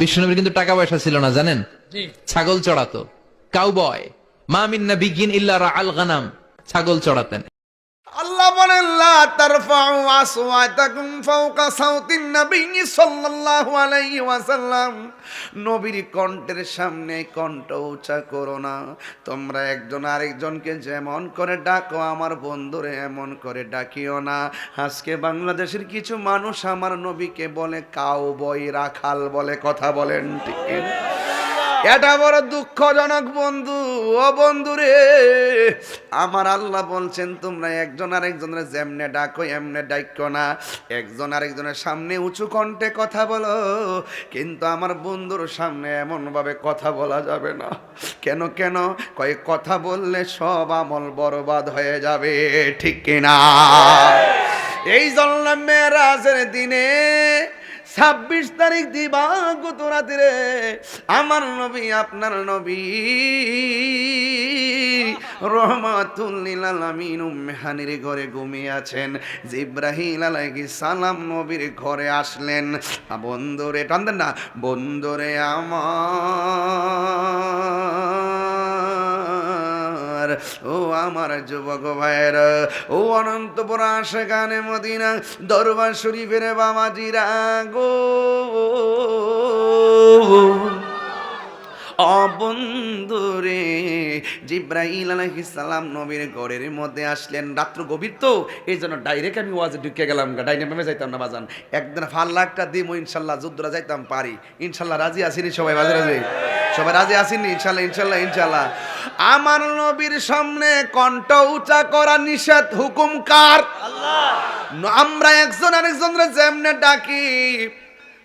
বিষ্ণুনবীর কিন্তু টাকা পয়সা ছিল না জানেন? ছাগল চড়াতো। কাউবয় মা মিন্না বিগিন ইল্লা আল গানাম। ছাগল চড়াতেন। বলেন, লা তারফাউ আসওয়াতাকুম ফাওকা সাউতিন সাল্লাল্লাহু আলাইহি ওয়াসাল্লাম। নবীর কণ্ঠের সামনে কণ্ঠ উঁচা করো না। তোমরা একজন আরেকজনকে যেমন করে ডাকো, আমার বন্ধুরে এমন করে ডাকিও না। আজকে বাংলাদেশের কিছু মানুষ আমার নবীকে বলে কাউ বই রাখাল বলে কথা বলেন, ঠিক? এটা বড় দুঃখজনক বন্ধু ও বন্ধু রে। আমার আল্লাহ বলছেন তোমরা একজন আরেকজনের যেমনে ডাকো এমনে ডাক্য না। একজন আরেকজনের সামনে উঁচু কণ্ঠে কথা বলো। কিন্তু আমার বন্ধুর সামনে এমনভাবে কথা বলা যাবে না। কেন কেন? কয়েক কথা বললে সব আমল বরবাদ হয়ে যাবে ঠিক কিনা? এই জন্য মেয়েরাজের দিনে ছাব্বিশ তারিখ দিবাগত রাত্রে আমার নবী, আপনার নবী। রহমাতুল্লিল আলামিন উম্মেহানির ঘরে ঘুমিয়ে আছেন। জিব্রাহিম আলাইহিস সালাম নবীর ঘরে আসলেন। বন্ধুরে টানতেন না। বন্ধুরে আমার ও আমার যুবক ভাইয়ের, ও অনন্তপুর সেখানে মদিনা দরবার শরীফের বাবাজিরা গো। অবন্ধুরে আলাইহিস সালাম নবীর ঘরের মধ্যে আসলেন। রাত্র গভীর তো, এই জন্য ডাইরেক্ট আমি ওয়াজে ঢুকে গেলাম ডাইনামে যাইতাম না বাজান। একদিন ফাল লাখটা দিব ইনশাল্লাহ যুদ্ধরা যাইতাম পারি। ইনশাল্লাহ রাজি আসিনি সবাই বাজে রাজি সবাই রাজি আসেনি ইনশাল্লাহ ইনশাল্লাহ ইনশাল্লাহ। আমার নবীর সামনে কণ্ঠ উঁচা করা নিষেধ হুকুম কার? আমরা একজন আরেকজনের যেমনে ডাকি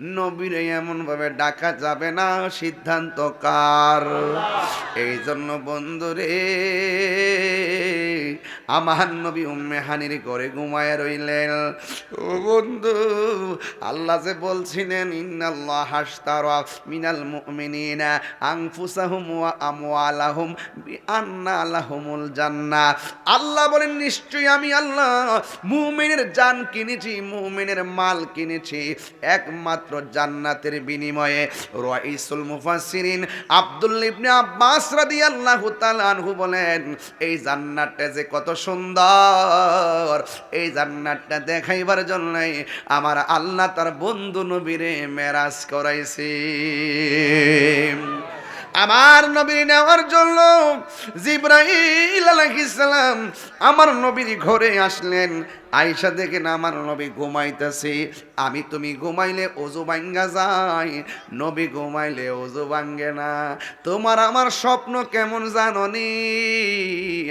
নবীরে এমন ভাবে ডাকা যাবে না সিদ্ধান্ত কার? এই জন্য বন্ধুরে, আমার নবী উম্মে হানির করে ঘুমায় রইলেন। ও বন্ধু, আল্লাহ যে বলছিলেন, ইন্নাল্লাহ হাসতারা মিনাল মুমিনিনা আনফুসাহুম ওয়া আমওয়ালাহুম বিআন্না লাহুমুল জান্নাহ। আল্লাহ বলেন, নিশ্চয়ই আমি আল্লাহ মুমিনের জান কিনেছি, মুমিনের মাল কিনেছি। একমাত্র জান্নাতের বিনিময়ে রাইসুল মুফাসসিরিন আব্দুল ইবনে আব্বাস রাদিয়াল্লাহু তাআলা আনহু বলেন, এই জান্নাতটা যে কত সুন্দর, এই জান্নাতটা দেখাইবার জন্যই আমার আল্লাহ তার বন্ধু নবীরে মেরাজ করাইছে। আমার নবীর নেওয়ার জন্য জিব্রাইল আলাইহিস সালাম আমার নবীর ঘরে আসলেন। আয়সা না, আমার নবী ঘুমাইতেছে। আমি তুমি ঘুমাইলে অজু ভাঙ্গা যায়, নবী ঘুমাইলে অজু ভাঙ্গে না। তোমার আমার স্বপ্ন কেমন জাননি?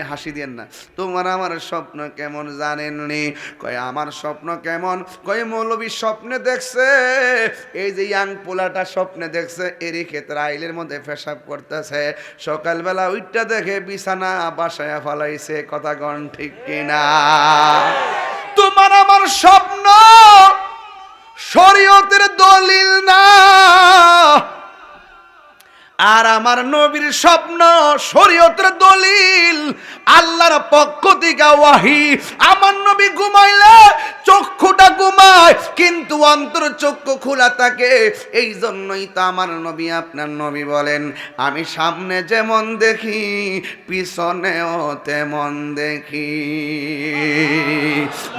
হাসি দেন না। তোমার আমার স্বপ্ন কেমন জানেননি? কয়, আমার স্বপ্ন কেমন? কয়, মৌলবী স্বপ্নে দেখছে, এই যে ইয়াং পোলাটা স্বপ্নে দেখছে, এরই ক্ষেত্রে আইলের মধ্যে পেশাব করতেছে। সকালবেলা ওইটা দেখে বিছানা বাসায় ফলাইছে, কথা গণ ঠিক কিনা? তোমার আমার স্বপ্ন শরীয়তের দলিল না। আর আমার নবীর স্বপ্ন শরীয়তের দলিল, আল্লাহর পক্ষ থেকে ওয়াহি। আমার নবী ঘুমাইলে চক্ষুটা ঘুমায়, কিন্তু অন্তর চক্ষু খোলা থাকে। এই জন্যই তো আমার নবী আপনার নবী বলেন, আমি সামনে যেমন দেখি, পিছনেও তেমন দেখি।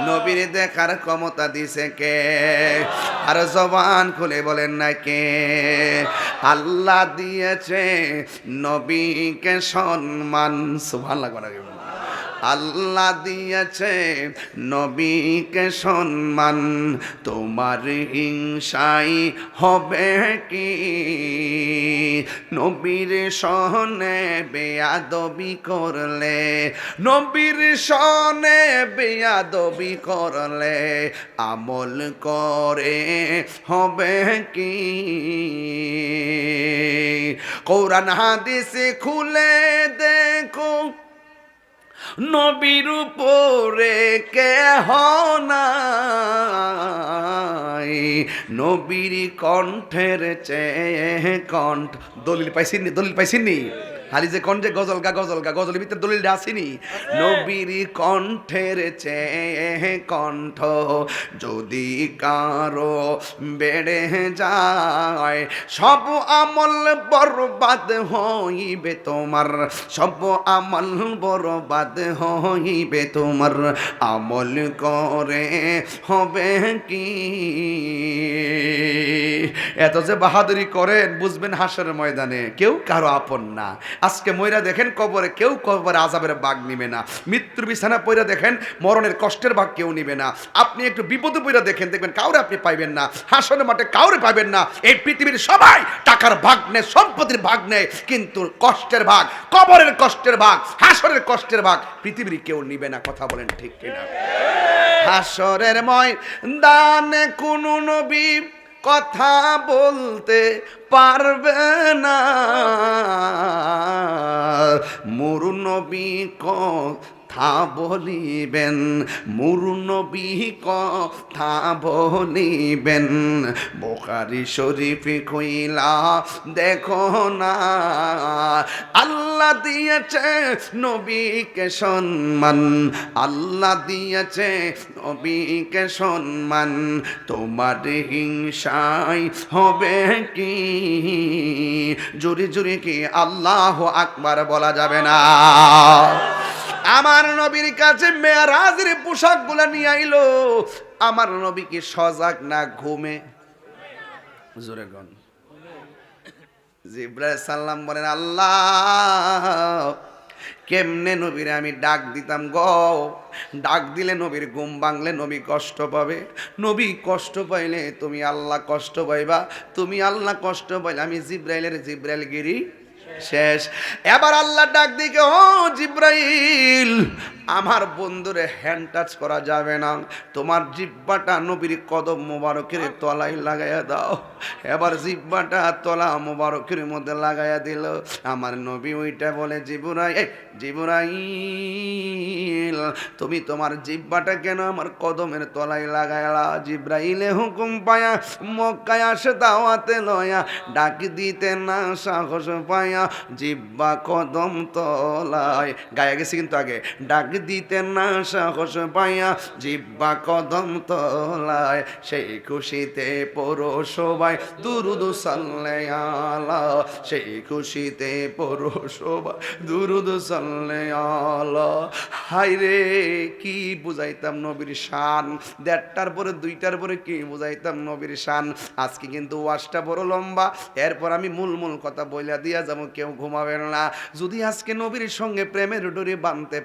নবীর দেখার ক্ষমতা দিছে কে? আর জবান খুলে বলেন না কে? আল্লাহ দিয়েছে নবীকে সম্মান। সুভান লাগবে আল্লাহ দিয়েছে নবীকে সম্মান। তোমার হিংসাই হবে কি? নবীর সহনে বেয়াদবি করলে, নবীর সনে বেয়াদবি করলে আমল করে হবে কি? কোরআন হাদিসে খুলে দেখো নবীর উপরে কে নাই। নবীর কণ্ঠের চেয়ে কণ্ঠ দলিল পাইছিনি দলিল পাইছিনি? হালি যে কণ্ঠে গজল গা গজল গা, গজলের ভিতরে দলিল আসেনি? নবীর কণ্ঠের চেয়ে কণ্ঠ যদি কারও বেড়ে যায়, সব আমল বরবাদ হইবে তোমার। সব আমল বরবাদ হইবে তোমার আমল করে হবে কি? এত যে বাহাদুরি করেন, বুঝবেন হাসের ময়দানে, কেউ কারও আপন না। আজকে ময়রা দেখেন কবরে, কেউ কবরে আজাবের বাঘ নিবে না। মৃত্যুর বিছানা পয়রা দেখেন, মরণের কষ্টের ভাগ কেউ নিবে না। আপনি একটু বিপদে পয়রা দেখেন, দেখবেন কাউরে আপনি পাইবেন না। হাসনের মাঠে কাউরে পাবেন না। এই পৃথিবীর সবাই টাকার ভাগ নেয়, সম্পত্তির ভাগ নেয়, কিন্তু কষ্টের ভাগ, কবরের কষ্টের ভাগ, হাসরের কষ্টের ভাগ পৃথিবীর কেউ নিবে না। কথা বলেন ঠিক কিনা? হাসরের ময় দানে কোন নবী কথা বলতে পারবে না। মুরু নবী কথা বলিবেন মুরু নবী কথা বলিবেন। বোকারি শরীফ কইলা দেখো না, আল্লাহ দিয়েছে নবীকে সম্মান, আল্লাহ দিয়েছে নবীকে সম্মান। তোমার হিংসাই হবে কি? জোরে জোরে কি আল্লাহ আকবার বলা যাবে না। আমার নবীর কাছে মেয়ারাজের পোশাকগুলো নিয়ে আইলো। আমার নবী কি সজাগ না ঘুমে? জোরে জিব্রাইল সাল্লাম বলেন, আল্লাহ, কেমনে নবীরে আমি ডাক দিতাম গ? ডাক দিলে নবীর ঘুম ভাঙলে নবী কষ্ট পাবে। নবী কষ্ট পাইলে তুমি আল্লাহ কষ্ট পাইবা। তুমি আল্লাহ কষ্ট পাইলে আমি জিব্রাইলের জিব্রাইল গিরি শেষ। এবার আল্লাহ ডাক দিকে ও জিব্রাইল আমার বন্ধুরে হ্যান্ড টাচ করা যাবে না। তোমার জিব্বাটা নবীর কদম মোবারকের তলায় লাগাইয়া দাও। এবার জিব্বাটা তলা মোবারকের মধ্যে লাগাইয়া দিল। আমার নবী ওইটা বলে জিবুরাই জিবুরাইল, তুমি তোমার জিব্বাটা কেন আমার কদমের তলায় লাগাইলা? জিব্রাইলে হুকুম পায়া, মক্কায় আসে দাওয়াতে লয়া, ডাক দিতে না সাহস পায়া, জিব্বা কদম তলায়। গায়ে গেছি কিন্তু আগে। ডাক দিতে না সাহস পাইয়া জিব্বা কদম তলায়, সেই খুশিতে পড়ো সবাই। দুরুদু সাল্লে আলা, সেই খুশিতে পড়ো সবাই। দুরুদু সাল্লে আলা। হাই রে কি বুঝাইতাম নবীর শান? দেড়টার পরে দুইটার পরে কি বুঝাইতাম নবীর শান? আজকে কিন্তু ওয়াশটা বড় লম্বা। এরপর আমি মূল মূল কথা বইলা দিয়া যাব, কেউ ঘুমাবেন না। যদি আজকে নবীর সঙ্গে প্রেমের ডোরে বানতে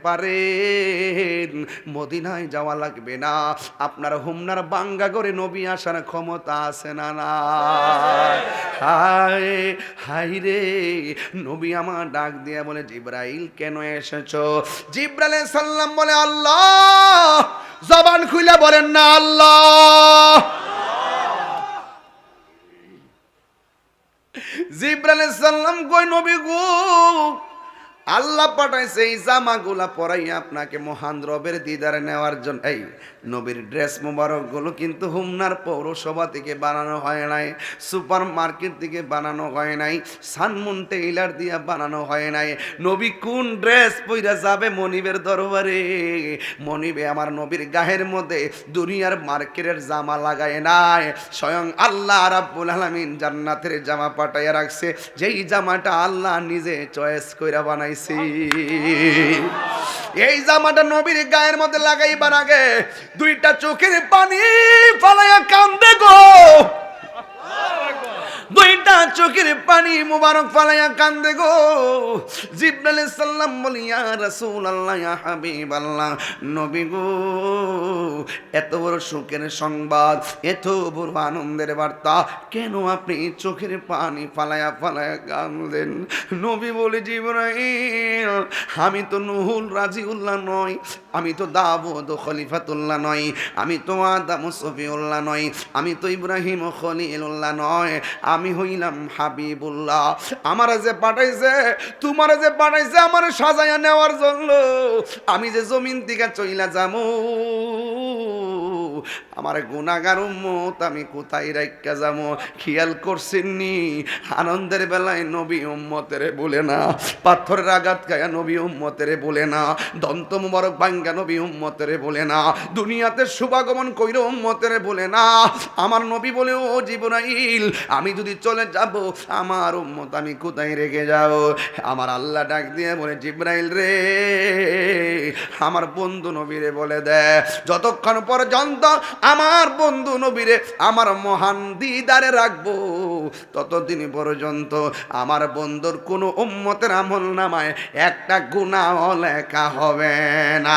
পারেন মদিনায় যাওয়া লাগবে না। আপনার হোমনার বাঙ্গা করে নবী আসার ক্ষমতা আছে না না হায় হাই রে। নবী আমার ডাক দিয়া বলে, জিব্রাইল, কেন এসেছ? জিব্রাইল সাল্লাম বলে, আল্লাহ! জবান খুলে বলেন না, আল্লাহ! জিব্রাইল সাল্লাম কই নবী গো আল্লাহ পাঠাইছে, এই জামাগুলা পরাই আপনাকে মহান রবের দিদারে নেওয়ার জন্য এই নবীর ড্রেস মোবারকগুলো কিন্তু হুমনার পৌরসভা থেকে বানানো হয় নাই সুপার মার্কেট থেকে বানানো হয় নাই, সানমুন টেইলার দিয়ে বানানো হয় নাই। নবী কোন ড্রেস পইরা যাবে মনিবের দরবারে? মনিবে আমার নবীর গায়ের মধ্যে দুনিয়ার মার্কেটের জামা লাগায় নাই, স্বয়ং আল্লাহ রাব্বুল আলামিন জান্নাতের জামা পাঠাইয়া রাখছে। যেই জামাটা আল্লাহ নিজে চয়েস কইরা বানাইছে এই জামাটা নবীর গায়ের মধ্যে লাগাইবার আগে দুইটা চোখের পানি ফালাইয়া কান্দে গো। দুইটা চোখের পানি মুবারক ফালাইয়া কান্দে গো। জিব্রাইল সাল্লাম বলি, ইয়া রাসূলুল্লাহ, ইয়া হাবিবাল্লাহ, নবী গো, এত বড় সুখের সংবাদ, এত বড় আনন্দের বার্তা, কেন আপনি চোখের পানি ফালাইয়া ফালাইয়া কান্দলেন নবী বলে, জিব্রাইল, আমি তো নুহুল রাজিউল্লাহ নয় আমি তো দাবুদ খলিফাতুল্লাহ নয় আমি তো আদম সফিউল্লাহ নয় আমি তো ইব্রাহিম খলিলুল্লাহ নয় আমি হইলাম হাবিবুল্লাহ। আমার যে পাঠাইছে, তোমার যে পাঠাইছে, আমার সাজাইয়া নেওয়ার জন্য। আমি যে জমিন দিকে চইলা যাব আমার গুণাগার উম্মত, আমি কোথায় রাখা যাব? খেয়াল করছেননি? আনন্দের বেলায় নবী উম্মতের বলে না। পাথরের আঘাত খায়া নবী উম্মতের বলে না। দন্ত মুবারক ভাঙ্গা নবী উম্মতের বলে না। দুনিয়াতে শুভাগমন কইর উম্মতের বলে না। আমার নবী বলে, ও জীবনাইল আমি যদি চলে যাব, আমার উম্মত আমি কোথায় রেখে যাব? আমার আল্লাহ ডাক দিয়ে বলে, জিব্রাইল রে আমার বন্ধু নবীরে বলে দে। যতক্ষণ পর্যন্ত আমার বন্ধু নবীরে আমার মহান দিদারে রাখব, ততদিন পর্যন্ত আমার বন্ধুর কোনো উম্মতের আমল নামায় একটা গুণা লেখা হবে না।